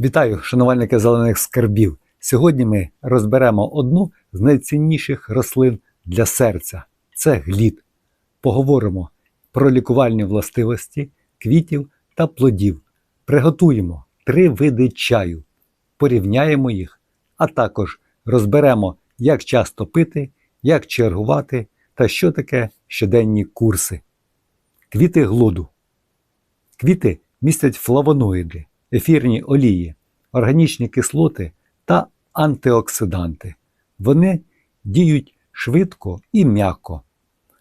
Вітаю, шанувальники зелених скарбів. Сьогодні ми розберемо одну з найцінніших рослин для серця це глід. Поговоримо про лікувальні властивості квітів та плодів. Приготуємо три види чаю, порівняємо їх, а також розберемо, як часто пити, як чергувати та що таке щоденні курси. Квіти глоду. Квіти містять флавоноїди, ефірні олії, органічні кислоти та антиоксиданти. Вони діють швидко і м'яко.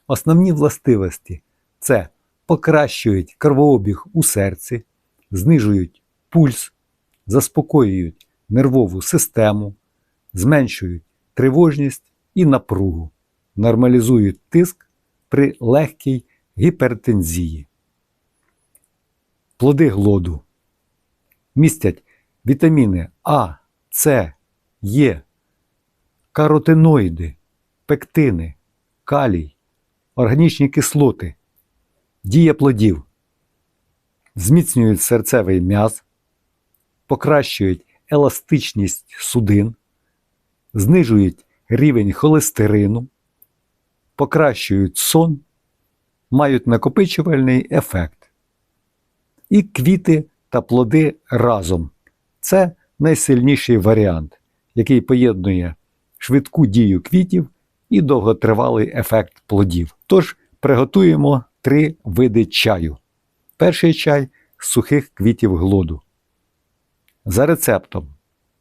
Основні властивості це покращують кровообіг у серці, знижують пульс, заспокоюють нервову систему, зменшують тривожність і напругу, нормалізують тиск при легкій гіпертензії. Плоди глоду містять вітаміни А, С, Е, каротиноїди, пектини, калій, органічні кислоти, дія плодів, зміцнюють серцевий м'яз, покращують еластичність судин, знижують рівень холестерину, покращують сон, мають накопичувальний ефект. І квіти та плоди разом. Це найсильніший варіант, який поєднує швидку дію квітів і довготривалий ефект плодів. Тож приготуємо три види чаю. Перший чай з сухих квітів глоду. За рецептом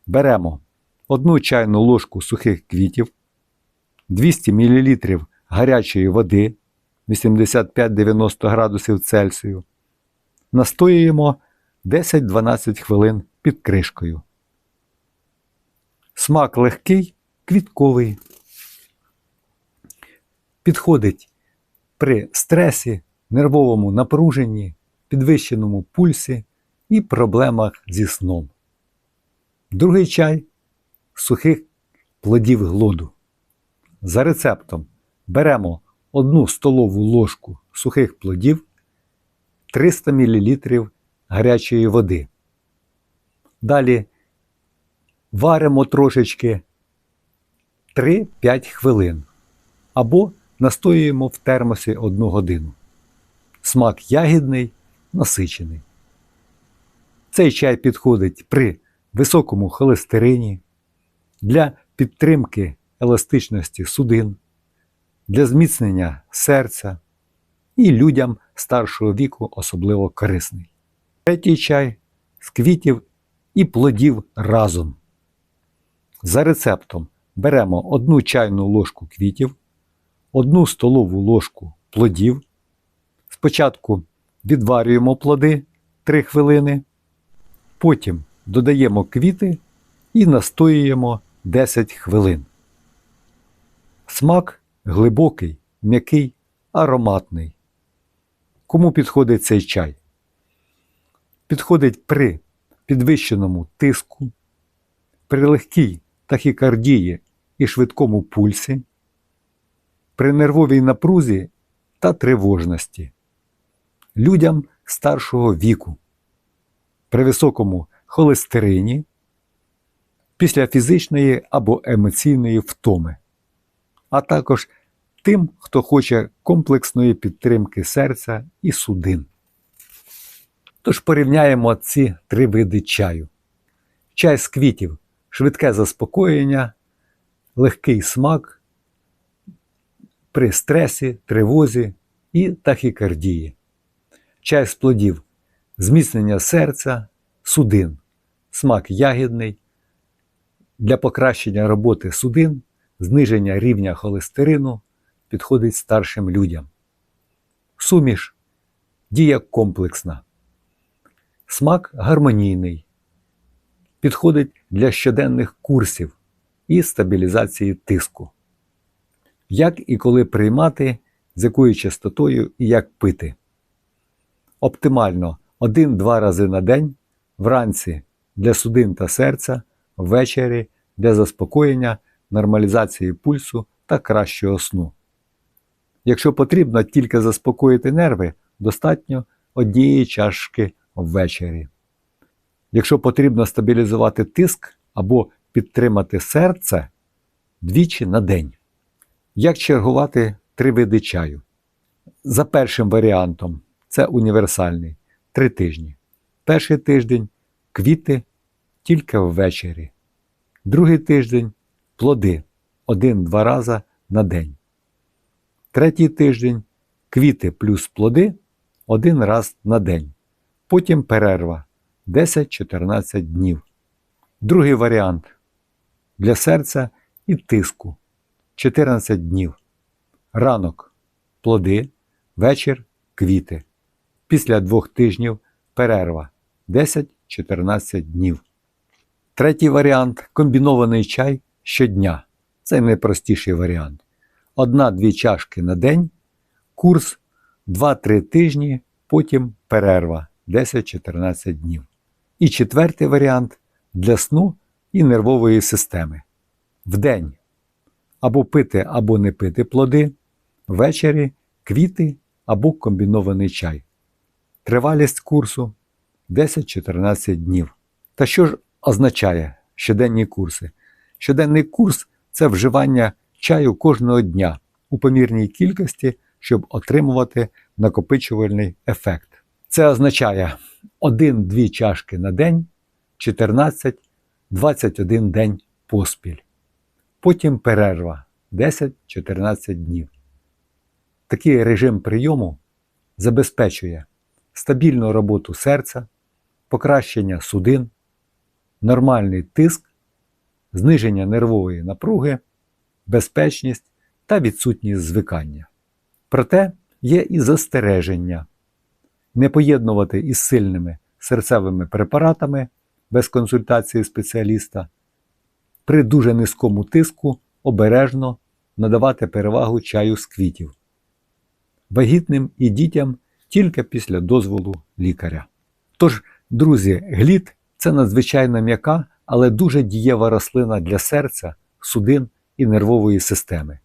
беремо одну чайну ложку сухих квітів, 200 мл гарячої води 85-90 градусів Цельсію. Настоюємо 10-12 хвилин під кришкою. Смак легкий, квітковий. Підходить при стресі, нервовому напруженні, підвищеному пульсі і проблемах зі сном. Другий чай сухих плодів глоду. За рецептом беремо 1 столову ложку сухих плодів, 300 мл гарячої води. Далі варимо трошечки 3-5 хвилин або настоюємо в термосі 1 годину. Смак ягідний, насичений. Цей чай підходить при високому холестерині, для підтримки еластичності судин, для зміцнення серця і людям старшого віку особливо корисний. Третій чай з квітів і плодів разом. За рецептом беремо одну чайну ложку квітів, одну столову ложку плодів. Спочатку відварюємо плоди 3 хвилини, потім додаємо квіти і настоюємо 10 хвилин. Смак глибокий, м'який, ароматний. Кому підходить цей чай? Підходить при підвищеному тиску, при легкій тахікардії і швидкому пульсі, при нервовій напрузі та тривожності, людям старшого віку, при високому холестерині, після фізичної або емоційної втоми, а також тим, хто хоче комплексної підтримки серця і судин. Тож порівняємо ці три види чаю. Чай з квітів швидке заспокоєння, легкий смак при стресі, тривозі і тахікардії. Чай з плодів зміцнення серця, судин, смак ягідний, для покращення роботи судин, зниження рівня холестерину підходить старшим людям. Суміш дія комплексна. Смак гармонійний. Підходить для щоденних курсів і стабілізації тиску. Як і коли приймати, з якою частотою і як пити. Оптимально 1-2 рази на день, вранці для судин та серця, ввечері для заспокоєння, нормалізації пульсу та кращого сну. Якщо потрібно тільки заспокоїти нерви, достатньо однієї чашки ввечері. Якщо потрібно стабілізувати тиск або підтримати серце двічі на день. Як чергувати три види чаю? За першим варіантом це універсальний 3 тижні. Перший тиждень квіти тільки ввечері. Другий тиждень плоди один-два рази на день. Третій тиждень квіти плюс плоди один раз на день. Потім перерва 10-14 днів. Другий варіант для серця і тиску 14 днів. Ранок плоди, вечір квіти. Після двох тижнів перерва 10-14 днів. Третій варіант комбінований чай щодня. Це найпростіший варіант. Одна-дві чашки на день, курс 2-3 тижні, потім перерва 10-14 днів. І четвертий варіант для сну і нервової системи. Вдень або пити, або не пити плоди, ввечері квіти або комбінований чай. Тривалість курсу 10-14 днів. Та що ж означає щоденні курси? Щоденний курс це вживання чаю кожного дня у помірній кількості, щоб отримувати накопичувальний ефект. Це означає 1-2 чашки на день, 14-21 день поспіль. Потім перерва 10-14 днів. Такий режим прийому забезпечує стабільну роботу серця, покращення судин, нормальний тиск, зниження нервової напруги, безпечність та відсутність звикання. Проте є і застереження не поєднувати із сильними серцевими препаратами без консультації спеціаліста, при дуже низькому тиску обережно надавати перевагу чаю з квітів, вагітним і дітям тільки після дозволу лікаря. Тож, друзі, глід це надзвичайно м'яка, але дуже дієва рослина для серця, судин і нервової системи.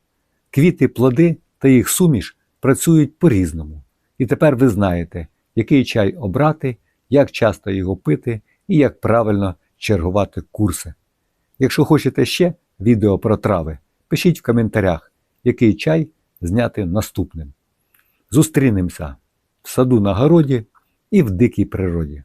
Квіти, плоди та їх суміш працюють по-різному. І тепер ви знаєте, який чай обрати, як часто його пити і як правильно чергувати курси. Якщо хочете ще відео про трави, пишіть в коментарях, який чай зняти наступним. Зустрінемося в саду на городі і в дикій природі.